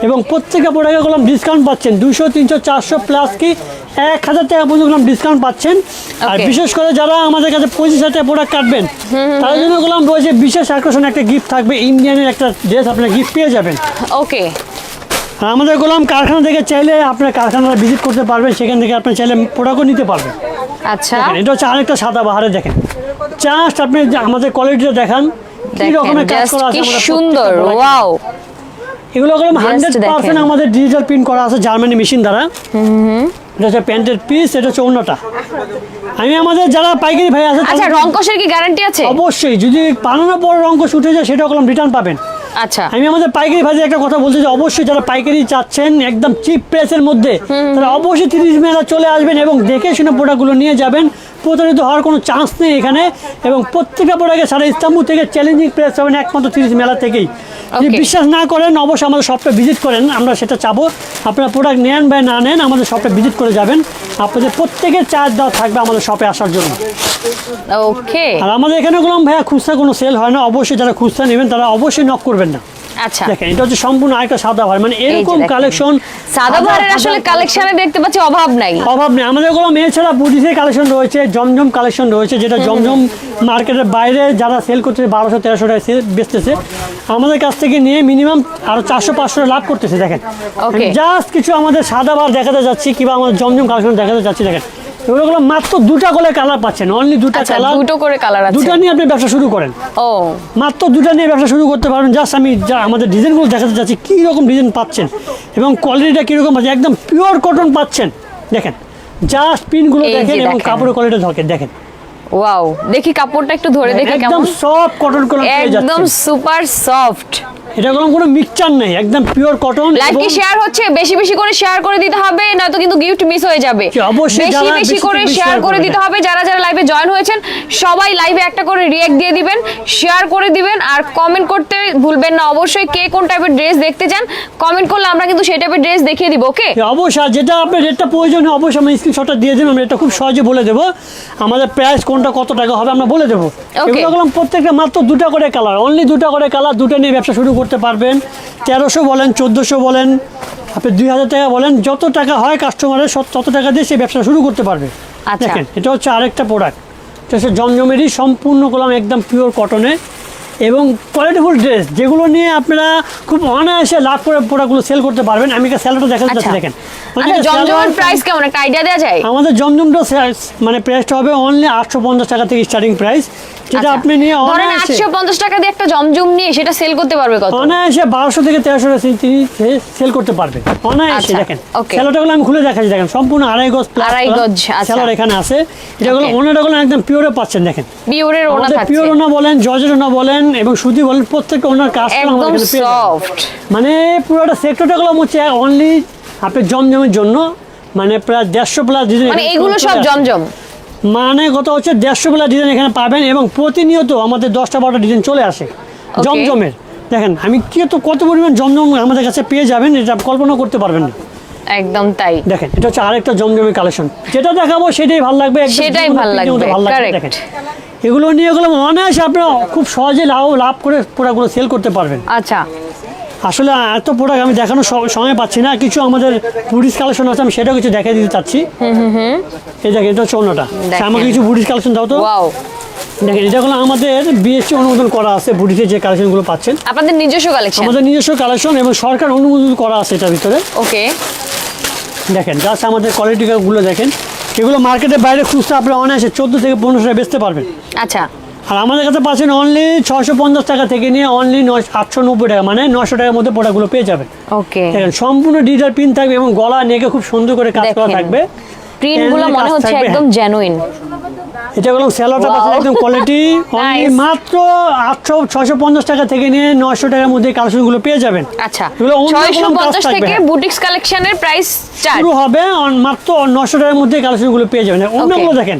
এবং প্রত্যেকটা প্রোডাক্টে করলাম ডিসকাউন্ট পাচ্ছেন। দুশো তিনশো চারশো প্লাস কি এক হাজার টাকা পর্যন্ত করলাম ডিসকাউন্ট পাচ্ছেন। আর বিশেষ করে যারা আমাদের কাছে পঁচিশ হাজার টাকা প্রোডাক্ট কাটবেন তাদের জন্য করলাম রয়েছে বিশেষ আকর্ষণ একটা গিফট থাকবে। ইন্ডিয়ানের একটা ড্রেস আপনার গিফট পেয়ে যাবেন। ওকে আমাদের গোলাম কারখানা থেকে চাইলে আপনার কারখানা ভিজিট করতে পারবেন সেখান থেকে আপনি চাইলে প্রোডাক্টও নিতে পারবেন আচ্ছা। এটা হচ্ছে আরেকটা সাদা বাহারে দেখেন। জাস্ট আপনি আমাদের কোয়ালিটিটা দেখান কি রকমের কাজ করা আছে সুন্দর। ওয়াও এগুলো হলো হান্ড্রেড পার্সেন্ট আমাদের ডিজিটাল প্রিন্ট করা আছে জার্মানি মেশিন দ্বারা। এটা হচ্ছে প্যান্টের পিস এটা হচ্ছে অন্যটা। আমি আমাদের যারা পাইকারি ভাই আছে আচ্ছা তাদের- রং কষের কি গ্যারান্টি আছে? অবশ্যই যদি বানানোর পর রঙ্গ উঠে যায় সেটা কলম রিটার্ন পাবেন। আচ্ছা। আমি আমাদের পাইকারি ভাজি একটা কথা বলছি যে অবশ্যই যারা পাইকারি চাচ্ছেন একদম চিপ প্রাইসের মধ্যে তারা অবশ্যই তিরিশ মেলা চলে আসবেন এবং দেখে শুনে প্রোডাক্টগুলো নিয়ে যাবেন। প্রতারিত হওয়ার কোনো চান্স নেই এখানে এবং প্রত্যেকটা প্রোডাক্টে সারা ইস্তাম্বুল থেকে চ্যালেঞ্জিং প্রাইস পাবেন একমাত্র তিরিশ মেলা থেকেই। যদি বিশ্বাস না করেন অবশ্যই আমাদের শপটা ভিজিট করেন আমরা সেটা চাবো। আপনারা প্রোডাক্ট নেন বা না নেন আমাদের শপটা ভিজিট করে যাবেন। আপনাদের প্রত্যেকের চার্জ দেওয়া থাকবে আমাদের শপে আসার জন্য। ওকে আর আমাদের এখানে বললাম ভাইয়া খুচরা কোনো সেল হয় না অবশ্যই যারা খুচরা নেবেন তারা অবশ্যই নক করবেন না। আচ্ছা। দেখেন এটা হচ্ছে সম্পূর্ণ আরেকটা সাদা ভার। মানে এরকম কালেকশন সাদা ভারের আসলে কালেকশনে দেখতে পাচ্ছি অভাব নাই। অভাব নেই। আমাদের কোনো মেয়ে ছাড়া কালেকশন রয়েছে জমজম কালেকশন রয়েছে যেটা জমজম মার্কেটের বাইরে যারা সেল করতেছে বারোশো তেরোশো টাকা বেচতেছে আমাদের কাছ থেকে নিয়ে মিনিমাম আরও চারশো পাঁচশো লাভ করতেছে দেখেন। জাস্ট কিছু আমাদের সাদা বার দেখাতে যাচ্ছি কিংবা আমাদের জমজম কালেকশন দেখাতে যাচ্ছি দেখেন। এগুলো মাত্র দুটা করে কালার পাচ্ছেন অনলি দুটা আচ্ছা কালার দুটো করে কালার আছে। দুটা নিয়ে আপনি ব্যবসা শুরু করেন। ও। মাত্র দুটা নিয়ে ব্যবসা শুরু করতে পারবেন জাস্ট আমি যা আমাদের ডিজাইনগুলো দেখাতে চাচ্ছি কী রকম ডিজাইন পাচ্ছেন এবং কোয়ালিটিটা কীরকম আছে একদম পিওর কটন পাচ্ছেন। দেখেন জাস্ট পিনগুলো দেখেন এবং কাপড়ের কোয়ালিটি দেখেন। ওয়াও দেখি কাপড়টা একটু ধরে দেখি একদম সফট কটন করে একদম সুপার সফট এটা কোনো কোনো মিক্সচার নেই একদম পিওর কটন শেয়ার হচ্ছে? বেশি বেশি করে শেয়ার করে দিতে হবে নয়তো কিন্তু গিফট মিস হয়ে যাবে। অবশ্যই বেশি বেশি করে শেয়ার করে দিতে। হবে যারা যারা লাইভে জয়েন হয়েছেন সবাই লাইভে একটা করে রিয়েক্ট দিয়ে দিবেন শেয়ার করে দিবেন আর কমেন্ট করতে ভুলবেন না। অবশ্যই কে কোন টাইপের ড্রেস দেখতে চান কমেন্ট করলে আমরা কিন্তু সেই টাইপের ড্রেস দেখিয়ে দিব ওকে অবশ্যই যেটা আপনার রেটটা প্রয়োজন হয় অবশ্যই আমি স্ক্রিনশটটা দিয়ে দেবেন আমরা এটা খুব সহজে বলে দেবো। আমাদের প্রাইস কোনটা কত টাকা হবে আমরা বলে দেবো. এগুলো প্রত্যেকটা মাত্র দুটা করে কালার অনলি দুটা করে কালার দুটো নিয়ে ব্যবসা শুরু করতে পারবেন। তেরোশো বলেন চোদ্দোশো বলেন আপনি দুই হাজার টাকা বলেন যত টাকা হয় কাস্টমারের তত টাকা দিয়ে সে ব্যবসা শুরু করতে পারবে। আচ্ছা। দেখেন এটা হচ্ছে আরেকটা প্রোডাক্ট এটা হচ্ছে জমজমেরই সম্পূর্ণ করলাম একদম পিওর কটনে এবং কোয়ালিটিফুল ড্রেস যেগুলো নিয়ে আপনারা খুব অনায়াসে লাভ করে প্রোডাক্টগুলো সেল করতে পারবেন। আমি স্যালাডটা দেখাতে আচ্ছা। চাচ্ছি দেখেন। আচ্ছা জমজমের প্রাইস কেমন? একটা আইডিয়া দেওয়া যায়? আমাদের জমজমটা মানে প্রাইসটা হবে অনলি আটশো পঞ্চাশ টাকা থেকে স্টার্টিং প্রাইস যেটা আচ্ছা। আপনি নিয়ে ধরেন পঞ্চাশ টাকা দিয়ে একটা জমজম নিয়ে সেটা সেল করতে পারবে কত? অনায়াসে বারোশো থেকে তেরোশো টাকা তিনি সেল করতে পারবে। অনায়াসে আচ্ছা, দেখেন. স্যালোটাগুলো আমি খুলে দেখাচ্ছি দেখেন। সম্পূর্ণ আড়াই গজ আড়াই গজ, আচ্ছা। স্যালোর এখানে আছে। এটাগুলো. ওনাটাগুলো একদম পিওরে পাচ্ছেন দেখেন। বিউরের ওনা থাকছে পিওর ওনা বলেন জর্জের ওনা বলেন এবং সুতি বলেন প্রত্যেকটা ওনার কাজ একদম সফট মানে পুরোটা সেক্টরটা গুলো হচ্ছে অনলি আপনি জমজমের জন্য মানে প্রায় দেড়শো প্লাস ডিজাইন মানে এগুলো সব জমজম। মানে কত হচ্ছে দেড়শো প্লাস ডিজাইন এখানে পাবেন এবং প্রতিনিয়ত আমাদের দশটা বারোটা ডিজাইন চলে আসে জমজমের। দেখেন আমি কি তো কত পরিমাণ জমজম আমাদের কাছে পেয়ে যাবেন এটা কল্পনা করতে পারবেন না। একদম তাই। দেখেন এটা হচ্ছে আরেকটা জমজমের কালেকশন যেটা দেখাবো সেটাই ভালো লাগবে সেটাই ভালো লাগবে, দেখেন। এগুলো নিয়ে এগুলো অনায়াসে আপনারা খুব সহজে লাভ লাভ করে প্রোডাক্টগুলো সেল করতে পারবেন। আচ্ছা। আসলে এত প্রোডাক্ট আমি দেখানোর সময় পাচ্ছি না কিছু আমাদের বুডিস কালেকশন আছে আমি সেটাও কিছু দেখাই দিতে চাচ্ছি। এই দেখেন এটা হচ্ছে অন্যটা। আমাকে কিছু বুডিস কালেকশন দাও তো। দেখেন এটা হলো আমাদের বিএসসি অনুমোদন করা আছে বুডিতে যে কালেকশনগুলো পাচ্ছেন। আপনাদের নিজস্ব কালেকশন আমাদের নিজস্ব কালেকশন এবং সরকার অনুমোদন করা আছে এটার ভিতরে। ওকে দেখেন জাস্ট আমাদের কোয়ালিটিগুলো দেখেন। এগুলো মার্কেটের বাইরে খুচরা আপনি অনায়াসে চোদ্দ থেকে পনেরোশো টাকা বেচতে পারবেন। আচ্ছা। আর আমাদের কাছে পাচ্ছেন অনলি ছশো পঞ্চাশ টাকা থেকে নিয়ে অনলি নয় আটশো নব্বই টাকা মানে নশো টাকার মধ্যে প্রোডাক্টগুলো পেয়ে যাবেন। ওকে সম্পূর্ণ ডিজিটাল পিন থাকবে এবং গলা নেকে খুব সুন্দর করে কাজ করা থাকবে। প্রিন্টগুলো এখানে মনে হচ্ছে একদম জেনুইন এটা হলো স্যালোটা পাচ্ছেন? একদম কোয়ালিটি মাত্র আটশো ছশো পঞ্চাশ টাকা থেকে নিয়ে নশো টাকার মধ্যে কালেকশনগুলো পেয়ে যাবেন। আচ্ছা। ছয়শো পঞ্চাশ থেকে বুটিক্স কালেকশনের প্রাইস শুরু হবে মাত্র নশো টাকার মধ্যে কালেকশনগুলো পেয়ে যাবেন। অন্যগুলো দেখেন।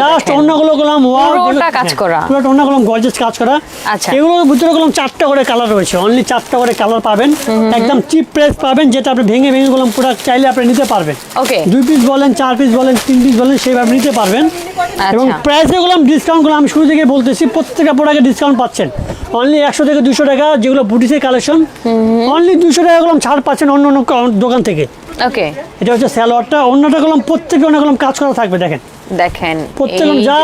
জাস্ট দেখেন। অন্যগুলো গেলাম পুরোটা কাজ করা। পুরোটা অন্য গেলাম গর্জেস কাজ করা। আচ্ছা। এগুলোর ভিতরে গেলাম চারটা করে কালার রয়েছে। অনলি চারটা করে কালার পাবেন। একদম চিপ প্রাইস পাবেন যেটা আপনি ভেঙে ভেঙে গেলাম পুরো চাইলে আপনি নিতে পারবেন। ওকে দুই পিস বলেন চার পিস বলেন তিন পিস বলেন সেইভাবে নিতে পারবেন। এবং আচ্ছা। প্রাইসে গুলাম ডিসকাউন্টগুলো আমি শুরু থেকে বলতেছি প্রত্যেকটা প্রোডাক্টে ডিসকাউন্ট পাচ্ছেন। অনলি একশো থেকে দুশো টাকা যেগুলো বুটিসের কালেকশন অনলি দুশো টাকা ছাড় পাচ্ছেন অন্য অন্য দোকান থেকে। ওকে। এটা হচ্ছে স্যালোয়ারটা অন্যটা গুলাম প্রত্যেকে অন্য গুলাম কাজ করা থাকবে দেখেন। দেখেন প্রত্যেক যে।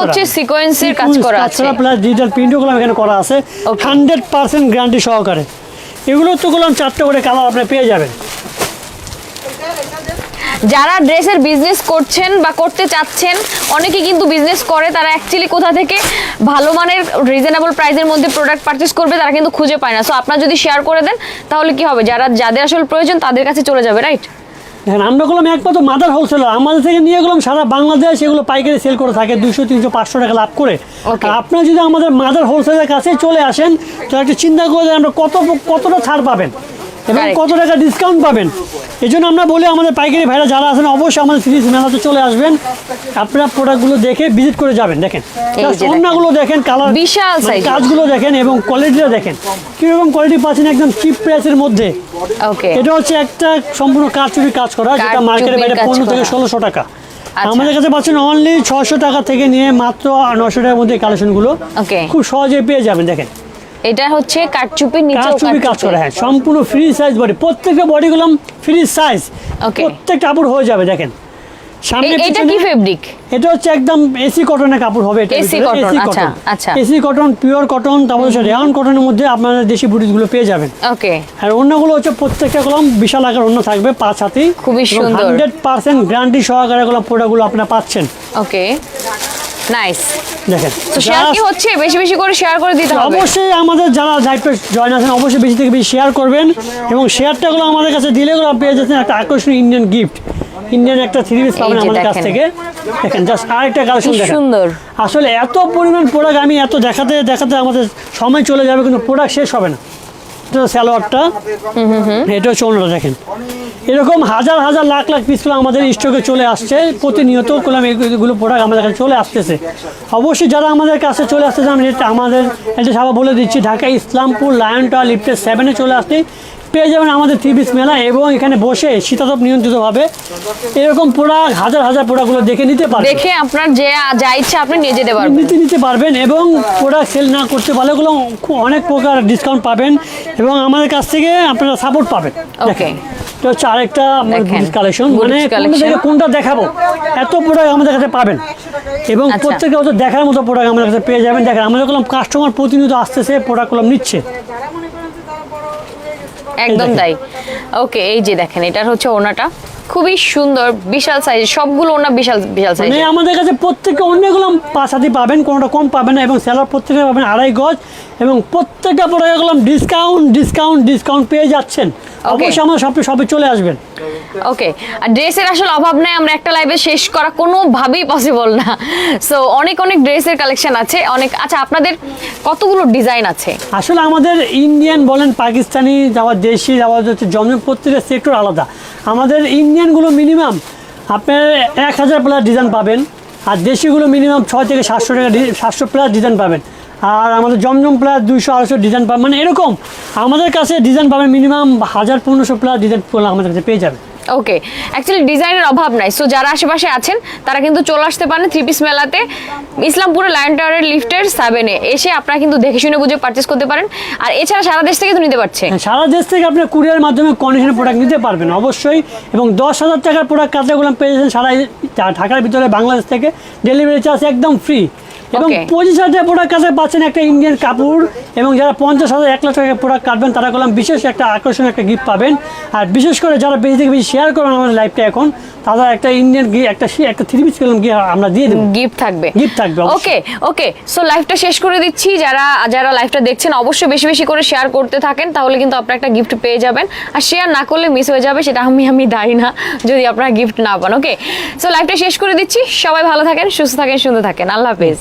হচ্ছে সিকোয়েন্সের কাজ করা আছে। প্লাস ডিজিটাল প্রিন্টও গুলো এখানে করা আছে। হান্ড্রেড পার্সেন্ট গ্যারান্টি সহকারে। এগুলো তো গুলাম চারটে করে কালার আপনি পেয়ে যাবেন। যারা ড্রেসের বিজনেস করছেন বা করতে চাচ্ছেন অনেকে কিন্তু বিজনেস করে তারা অ্যাকচুয়ালি কোথা থেকে ভালো মানের রিজনেবল প্রাইসের মধ্যে প্রোডাক্ট পারচেস করবে তারা কিন্তু খুঁজে পায় না। সো আপনারা যদি শেয়ার করে দেন তাহলে কি হবে? যারা যাদের আসলে প্রয়োজন তাদের কাছে চলে যাবে রাইট দেখেন আমরা গুলো একমাত্র মাদার হোলসেলার আমাদের থেকে নিয়ে গেলাম সারা বাংলাদেশ এগুলো পাইকারি সেল করে থাকে দুশো তিনশো পাঁচশো টাকা লাভ করে. আর আপনারা যদি আমাদের মাদার হোলসেলের কাছে চলে আসেন তো একটা চিন্তা করে যে আমরা কত কতটা ছাড় পাবেন। এবং কত টাকা ডিসকাউন্ট পাবেন? এই জন্য আমরা বলি আমাদের পাইকারি ভাইরা যারা আছেন অবশ্যই আমাদের সিরিজ মেলাতে চলে আসবেন। আপনারা প্রোডাক্টগুলো দেখে ভিজিট করে যাবেন দেখেন। এই দেখেন। কালার বিশাল কাজগুলো দেখেন এবং কোয়ালিটিটা দেখেন। কীরকম কোয়ালিটি পাচ্ছেন একদম চিপ প্রাইসের মধ্যে? এটা হচ্ছে একটা সম্পূর্ণ কাজ কারচুপি কাজ করা যেটা মার্কেটের বাইরে পনেরো থেকে ষোলোশো টাকা। আচ্ছা। আমাদের কাছে পাচ্ছেন অনলি ছশো টাকা থেকে নিয়ে মাত্র নশো টাকার মধ্যে কালেকশনগুলো খুব সহজে পেয়ে যাবেন দেখেন। এটা হচ্ছে কাটচুপির নিচে কারচুপি কাজ করা হ্যাঁ সম্পূর্ণ ফ্রি সাইজ বডি প্রত্যেকটা বডি বডিগুলো ফ্রি সাইজ Okay. প্রত্যেকটা কাপড় হয়ে যাবে দেখেন। সামনে এটা কি ফেব্রিক এটা হচ্ছে একদম এসি কটনের কাপড় হবে এটা AC cotton, আচ্ছা, আচ্ছা। এসি কটন পিওর কটন তারপর হচ্ছে রেয়ান কটনের মধ্যে আপনারা দেশি বুটিসগুলো পেয়ে যাবেন। ওকে আর অন্যগুলো হচ্ছে প্রত্যেকটা কলম বিশাল আকার অন্য থাকবে পাঁচ হাতি। খুবই সুন্দর। হান্ড্রেড পার্সেন্ট গ্যারান্টি সহকারে গুলো প্রোডাক্টগুলো আপনারা পাচ্ছেন। ওকে নাইস দেখেন তো শেয়ার কি হচ্ছে? বেশি বেশি করে শেয়ার করে দিতে হবে। অবশ্যই আমাদের যারা লাইফে জয়েন আছেন অবশ্যই বেশি থেকে বেশি শেয়ার করবেন এবং শেয়ারটাগুলো আমাদের কাছে দিলে গুলো পেয়ে যাচ্ছেন একটা আকর্ষণীয় ইন্ডিয়ান গিফট ইন্ডিয়ান একটা থ্রি পিস পাবেন আমাদের কাছ থেকে। দেখেন জাস্ট আরেকটা কালেকশন দেখেন। সুন্দর। আসলে এত পরিমাণ প্রোডাক্ট আমি এত দেখাতে দেখাতে আমাদের সময় চলে যাবে কিন্তু প্রোডাক্ট শেষ হবে না। এটা স্যালোয়ারটা এটা হচ্ছে দেখেন। এরকম হাজার হাজার লাখ লাখ পিসগুলো আমাদের স্টকে চলে আসছে। প্রতিনিয়ত করলাম এগুলো প্রোডাক্ট আমাদের কাছে চলে আসতেছে। অবশ্যই যারা আমাদের কাছে চলে আসতেছে আমি আমাদের এটা সাবা বলে দিচ্ছি, ঢাকা ইসলামপুর লায়ন টাওয়ার লিফটের সেভেনে চলে আসতে পেয়ে যাবেন আমাদের থ্রি পিস মেলা এবং এখানে বসে শীতাতপ নিয়ন্ত্রিতভাবে এরকম প্রোডাক্ট হাজার হাজার প্রোডাক্টগুলো দেখে নিতে পারবেন। দেখে আপনার যে যা ইচ্ছা আপনি নিয়ে যেতে পারবেন। নিতে নিতে পারবেন এবং প্রোডাক্ট সেল না করতে পারলে ওগুলো অনেক প্রকার ডিসকাউন্ট পাবেন এবং আমাদের কাছ থেকে আপনারা সাপোর্ট পাবেন। ওকে এটা হচ্ছে আরেকটা কালেকশন মানে কোনটা দেখাবো? এত প্রোডাক্ট আমাদের কাছে পাবেন। এবং আচ্ছা। প্রত্যেকে হয়তো দেখার মতো প্রোডাক্ট আমাদের কাছে পেয়ে যাবেন। দেখেন আমাদের কলম কাস্টমার প্রতিনিয়ত আসতেছে প্রোডাক্টগুলো নিচ্ছে। একদম তাই। ওকে এই যে দেখেন এটার হচ্ছে ওনাটা খুবই সুন্দর বিশাল সাইজ সবগুলো ওনা বিশাল বিশাল সাইজ মানে আমাদের কাছে প্রত্যেকে অন্যগুলো পাঁচ পাবেন কোনোটা কম পাবেন না এবং সেলার প্রত্যেকে পাবেন আড়াই গজ এবং প্রত্যেকটা পড়ে গেলাম ডিসকাউন্ট ডিসকাউন্ট ডিসকাউন্ট পেয়ে যাচ্ছেন। অবশ্যই আমার সবে সবে চলে আসবেন ওকে আর ড্রেসের আসলে অভাব নাই আমরা একটা লাইভে শেষ করা কোনোভাবেই পসিবল না। সো অনেক অনেক ড্রেসের কালেকশন আছে অনেক আচ্ছা আপনাদের কতগুলো ডিজাইন আছে? আসলে আমাদের ইন্ডিয়ান বলেন পাকিস্তানি যাওয়া দেশি যাওয়া হচ্ছে জমজম প্রত্যেকের সেক্টর আলাদা। আমাদের ইন্ডিয়ানগুলো মিনিমাম আপনার এক হাজার প্লাস ডিজাইন পাবেন আর দেশিগুলো মিনিমাম ছয় থেকে সাতশো টাকা সাতশো প্লাস ডিজাইন পাবেন। আর আমাদের জমজম প্লাস দুইশো আড়াইশো ডিজাইন পাবেন মানে এরকম আমাদের কাছে ডিজাইন পাবেন মিনিমাম হাজার পনেরোশো প্লাস ডিজাইন আমাদের কাছে পেয়ে যাবেন। ওকে অ্যাকচুয়ালি ডিজাইনের অভাব নাই। সো যারা আশেপাশে আছেন তারা কিন্তু চলে আসতে পারেন থ্রি পিস মেলাতে। ইসলামপুরে লায়ন টাওয়ারের লিফটের সেভেনে এসে আপনারা কিন্তু দেখে শুনে বুঝে পারচেস করতে পারেন। আর এছাড়া সারা দেশ থেকে তো নিতে পারছে। হ্যাঁ, সারা দেশ থেকে আপনি কুরিয়ার মাধ্যমে কন্ডিশনের প্রোডাক্ট নিতে পারবেন অবশ্যই। এবং দশ হাজার টাকার প্রোডাক্ট কাজগুলো পেয়ে যাচ্ছেন সারা ঢাকার ভিতরে বাংলাদেশ থেকে। ডেলিভারি চার্জ একদম ফ্রি এবং পঁচিশ হাজার প্রোডাক্ট কাছে পাচ্ছেন একটা ইন্ডিয়ান কাপড় এবং যারা পঞ্চাশ হাজার এক লাখ টাকা প্রোডাক্ট কাটবেন তারা করলাম বিশেষ একটা আকর্ষণীয় একটা গিফট পাবেন। আর বিশেষ করে যারা বেশি থেকে বেশি শেয়ার করেন আমাদের লাইফটা এখন তারা একটা ইন্ডিয়ান একটা একটা থ্রি পিস করলাম গিয়ে আমরা দিয়ে দেবো। গিফট থাকবে। Gift থাকবে, ওকে ওকে সো লাইভটা শেষ করে দিচ্ছি। যারা যারা লাইভটা দেখছেন অবশ্যই বেশি বেশি করে শেয়ার করতে থাকেন তাহলে কিন্তু আপনারা একটা গিফট পেয়ে যাবেন। আর শেয়ার না করলে মিস হয়ে যাবে সেটা আমি আমি দায়ী না যদি আপনারা গিফট না পান ওকে সো লাইভটা শেষ করে দিচ্ছি। সবাই ভালো থাকেন সুস্থ থাকেন সুন্দর থাকেন। আল্লাহ হাফেজ।